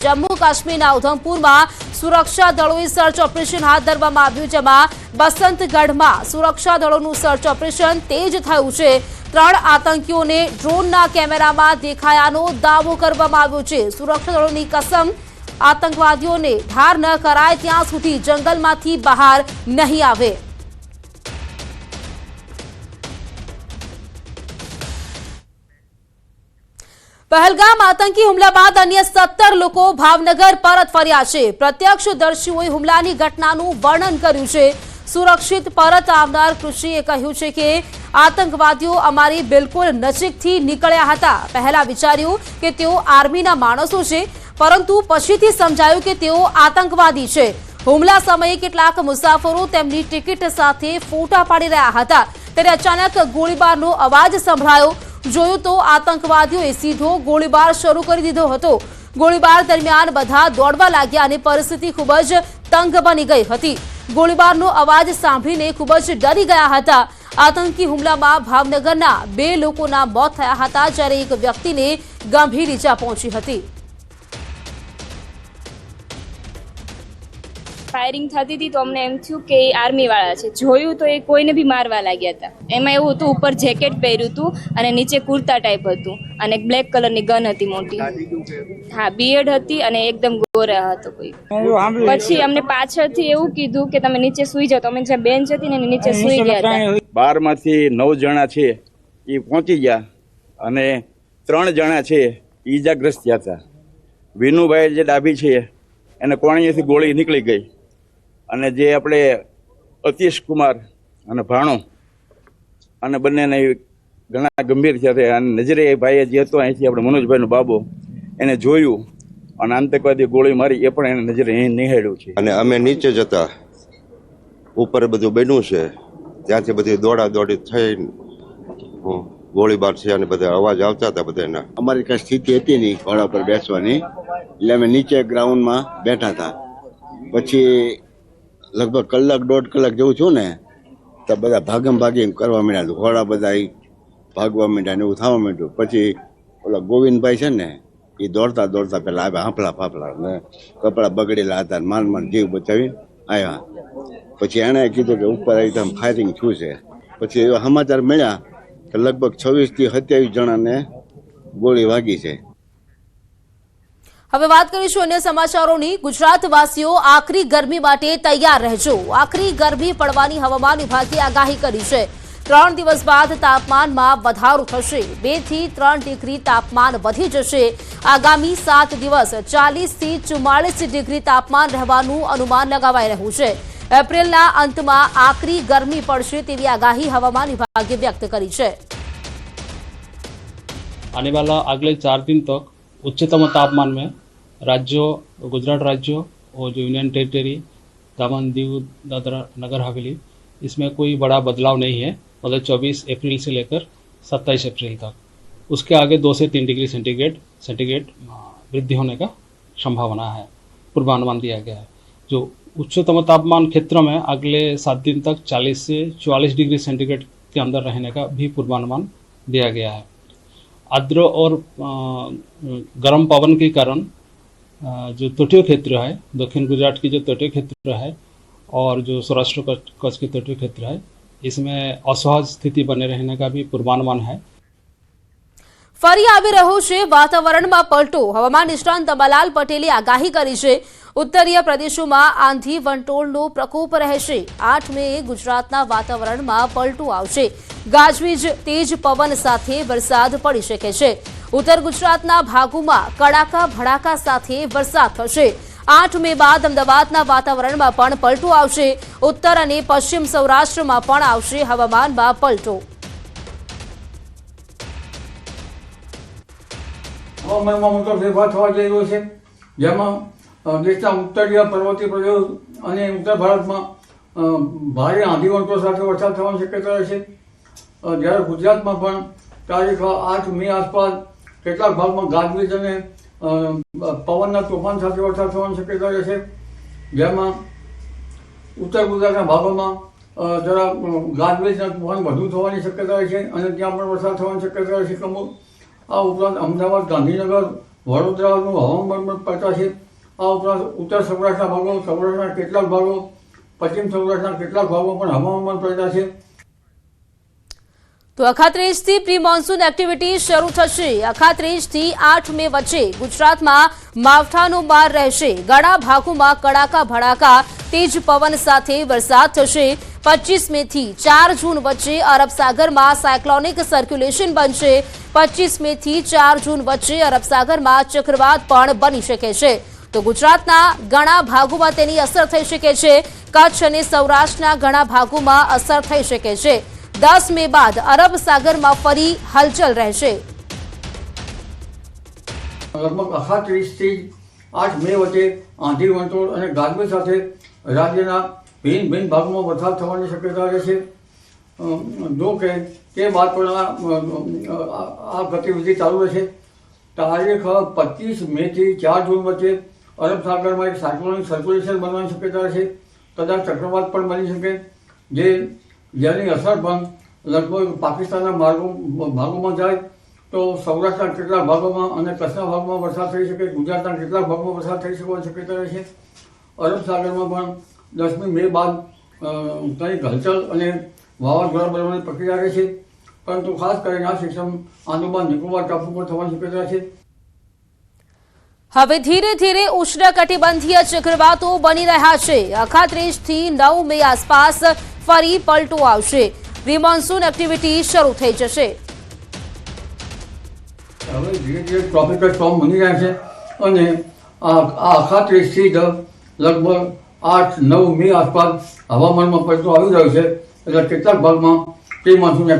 જમ્મુ કાશ્મીરના ઉધમપુરમાં સુરક્ષા દળોએ સર્ચ ઓપરેશન હાથ ધરવામાં આવ્યું જેમાં બસંતગઢમાં સુરક્ષા દળોનું સર્ચ ઓપરેશન તેજ થયું છે. ત્રણ આતંકીઓને ડ્રોનના કેમેરામાં દેખાયાનો દાવો કરવામાં આવ્યો છે. સુરક્ષા દળોની કસમ આતંકવાદીઓને ઠાર ન કરાય ત્યાં સુધી જંગલમાંથી બહાર નહીં આવે. પહેલગામ આતંકી હુમલા બાદ અન્ય સત્તર લોકો ભાવનગર પરત ફર્યા છે. પ્રત્યક્ષદર્શીઓએ હુમલાની ઘટનાનું વર્ણન કર્યું છે. સુરક્ષિત પરત આવનાર કૃષિએ કહ્યું છે કે, આતંકવાદીઓ અમારી બિલકુલ નજીકથી નીકળ્યા હતા. પહેલા વિચાર્યું કે તેઓ આર્મીના માણસો છે, પરંતુ પછીથી સમજાયું કે તેઓ આતંકવાદી છે. હુમલા સમયે કેટલાક મુસાફરો તેમની ટિકિટ સાથે ફોટા પાડી રહ્યા હતા. ત્યારે અચાનક ગોળીબારનો અવાજ સંભળાયો. જોયું તો આતંકવાદીઓએ સીધો ગોળીબાર શરૂ કરી દીધો હતો. ગોળીબાર દરમિયાન બધા દોડવા લાગ્યા અને પરિસ્થિતિ ખૂબ જ તંગ બની ગઈ હતી. ગોળીબારનો અવાજ સાંભળીને ખૂબ જ ડરી ગયા હતા. આતંકી હુમલામાં ભાવનગરના બે લોકોના મોત થયા હતા, જ્યારે એક વ્યક્તિને ગંભીર ઈજા પહોંચી હતી. ફાયરિંગ થતી હતી તો અમને એમ થયું કે એ આર્મી વાળા છે. જોયું તો એ કોઈને બી મારવા લાગ્યા હતા. એમાં એવું હતું ઉપર જેકેટ પહેર્યું હતું અને નીચે કુર્તા ટાઈપ હતું અને એક બ્લેક કલરની ગન હતી મોટી. હા બીએડ હતી અને એકદમ ગોરા હતો કોઈ. પછી અમને પાછળથી એવું કીધું કે તમે નીચે સુઈ જાઓ. તો અમે જ્યાં બેન્ચ હતી ને એની નીચે સુઈ ગયા હતા. બારમાંથી નવ જણા છે એ પહોંચી ગયા અને ત્રણ જણા છે ઈજાગ્રસ્ત થયા હતા. વિનુભાઈ જે ડાભી છે એને કોણીએથી ગોળી નીકળી ગઈ. અને જે આપણે અતીશ કુમાર અને ભાણો અને બંનેને ઘણા ગંભીર થયા હતા અને નજરે એ ભાઈએ જે હતો અહીંથી આપણે મનોજભાઈનો બાબો એને જોયું અને આતંકવાદી ગોળી મારી એ પણ એને નજરે અહીં નિહાળ્યું છે. અને અમે નીચે જતા ઉપર બધું બન્યું છે. ત્યાંથી બધી દોડા દોડી થઈ ગોળીબાર છે અને બધા અવાજ આવતા હતા બધાના. અમારી કઈ સ્થિતિ હતી નહીં ઘોડા પર બેસવાની. એટલે અમે નીચે ગ્રાઉન્ડમાં બેઠા હતા. પછી લગભગ કલાક, દોઢ કલાક જેવું છું ને, તો બધા ભાગમ ભાગી કરવા માંડ્યા. ઘોડા બધા ભાગવા માંડ્યા ને એવું થવા માંડ્યું. પછી ઓલા ગોવિંદભાઈ છે ને એ દોડતા દોડતા પેલા આવ્યા હાંફલા ફાફલા ને, કપડાં બગડેલા હતા માન માન જીવ બચાવી આવ્યા. પછી એણે કીધું કે ઉપર આવી તમે ફાયરિંગ થયું છે. પછી એવા સમાચાર મળ્યા કે લગભગ છવ્વીસથી સત્યાવીસ જણાને ગોળી વાગી છે. હવે વાત કરીશું અન્ય સમાચારોની. ગુજરાતવાસીઓ આખરી ગરમી માટે તૈયાર રહેજો. આખરી ગરમી પડવાની હવામાન વિભાગે આગાહી કરી છે. ત્રણ દિવસ બાદ તાપમાનમાં વધારો થશે. બેથી ત્રણ ડિગ્રી તાપમાન વધી જશે. આગામી સાત દિવસ ચાલીસથી ચુમ્માળીસ ડિગ્રી તાપમાન રહેવાનું અનુમાન લગાવાઈ રહ્યું છે. એપ્રિલના અંતમાં આકરી ગરમી પડશે તેવી આગાહી હવામાન વિભાગે વ્યક્ત કરી છે. આગલે ચાર દિન તક उच्चतम तापमान में राज्यों, गुजरात राज्यों और जो यूनियन टेरिटरी दामन दीव दादरा नगर हवेली इसमें कोई बड़ा बदलाव नहीं है। मतलब 24 अप्रैल से लेकर 27 अप्रैल तक। उसके आगे दो से तीन डिग्री सेंटीग्रेड सेंटीग्रेड वृद्धि होने का संभावना है, पूर्वानुमान दिया गया है। जो उच्चतम तापमान क्षेत्र में अगले सात दिन तक 40 से 44 डिग्री सेंटीग्रेड के अंदर रहने का भी पूर्वानुमान दिया गया है। आर्द्र और अ, गर्म पवन के कारण अ, जो तटीय क्षेत्र है दक्षिण गुजरात की जो तटीय क्षेत्र है और जो सौराष्ट्र कच्छ कच्छ के तटीय क्षेत्र है इसमें असहज स्थिति बने रहने का भी पूर्वानुमान है ફરી આવી રહ્યો છે વાતાવરણમાં પલટો હવામાન નિષ્ણાંત અંબાલાલ પટેલે આગાહી કરી છે ઉત્તરીય પ્રદેશોમાં આંધી વંટોળનો પ્રકોપ રહેશે આઠ મે ગુજરાતના વાતાવરણમાં પલટો આવશે ગાજવીજ તેજ પવન સાથે વરસાદ પડી શકે છે. ઉત્તર ગુજરાતના ભાગોમાં કડાકા ભડાકા સાથે વરસાદ થશે. આઠ મે બાદ અમદાવાદના વાતાવરણમાં પણ પલટો આવશે. ઉત્તર અને પશ્ચિમ સૌરાષ્ટ્રમાં પણ આવશે હવામાનમાં પલટો. હવામાનમાં મોટો ફેરફાર થવા જઈ રહ્યો છે. જેમાં દેશના ઉત્તરીય પર્વતીય પ્રદેશ અને ઉત્તર ભારતમાં ભારે આંધી વંટો સાથે વરસાદ થવાની શક્યતા અ, જ્યારે ગુજરાતમાં પણ તારીખ આઠ મે આસપાસ કેટલાક ભાગમાં ગાજવીજ અને પવનના તોફાન સાથે વરસાદ થવાની શક્યતા રહેશે. જેમાં ઉત્તર ગુજરાતના ભાગોમાં જરા ગાજવીજના તોફાન વધુ થવાની શક્યતા રહેશે અને ત્યાં પણ વરસાદ થવાની શક્યતા રહેશે. કમો આ ઉપરાંત અમદાવાદ, ગાંધીનગર, વડોદરાનું હવામાન પણ પડતા છે આ ઉપરાંત ઉત્તર સૌરાષ્ટ્રના ભાગો, સૌરાષ્ટ્રના કેટલાક ભાગો, પશ્ચિમ સૌરાષ્ટ્રના કેટલાક ભાગો પણ હવામાન પડતા છે તો અખાત્રીજથી પ્રી મોન્સૂન એક્ટિવિટી શરૂ થશે. અખાત્રીજથી આઠ મે વચ્ચે ગુજરાતમાં માવઠાનો માર રહેશે. ઘણા ભાગોમાં કડાકા ભડાકા, તેજ પવન સાથે વરસાદ થશે. પચીસ મે થી ચાર જૂન વચ્ચે અરબ સાગરમાં સાયક્લોનિક સર્ક્યુલેશન બનશે. પચીસ મે થી ચાર જૂન વચ્ચે અરબ સાગરમાં ચક્રવાત પણ બની શકે છે. તો ગુજરાતના ઘણા ભાગોમાં તેની અસર થઈ શકે છે. કચ્છ અને સૌરાષ્ટ્રના ઘણા ભાગોમાં અસર થઈ શકે છે. દસ મે બાદ અરબ સાગરમાં ફરી હલચલ રહેશે. લગભગ અખાત્રીસથી આઠ મે વચ્ચે આંધી વંટોળ અને ગાજવી સાથે રાજ્યના ભિન્ન ભિન્ન ભાગમાં વરસાદ થવાની શક્યતા રહેશે જો કે તે બાદ પણ આ, ગતિવિધિ ચાલુ રહેશે. તારીખ પચીસ મે થી ચાર જૂન વચ્ચે અરબ સાગરમાં એક સાયક્લોનિક સર્ક્યુલેશન બનવાની શક્યતા રહેશે કદાચ ચક્રવાત પણ બની શકે. જે જેની અસર પણ લગભગ પાકિસ્તાનના માર્ગો ભાગોમાં જાય તો સૌરાષ્ટ્રના કેટલાક ભાગોમાં અને કચ્છના ભાગમાં વરસાદ થઈ શકે, ગુજરાતના કેટલાક ભાગમાં વરસાદ થઈ શકવાની શક્યતા રહેશે અરબ સાગરમાં પણ દસમી મે બાદ કંઈક હલચલ અને વાવાઝોડા બનવાની પ્રક્રિયા રહે છે. પરંતુ ખાસ કરીને આ સિસ્ટમ આંદોલન નિકોબાર ટાપુ પર થવાની શક્યતા છે. હવે ધીરે ધીરે ઉષ્ણકટિબંધીય ચક્રવાતો બની રહ્યા છે. અખાત્રીજથી નવ મે આસપાસ ફરી પલટો આવશે. પ્રી મોન્સૂન એક્ટિવિટી શરૂ થઈ જશે. હવે ધીરે ધીરે ટ્રોપિકલ સ્ટોર્મ બની રહ્યા છે અને આ અખાત્રીસથી જ લગભગ આઠ નવ મે આસપાસ હવામાનમાં પલટો આવી રહ્યો છે. એટલે કેટલાક ભાગમાં પ્રી મોન્સૂન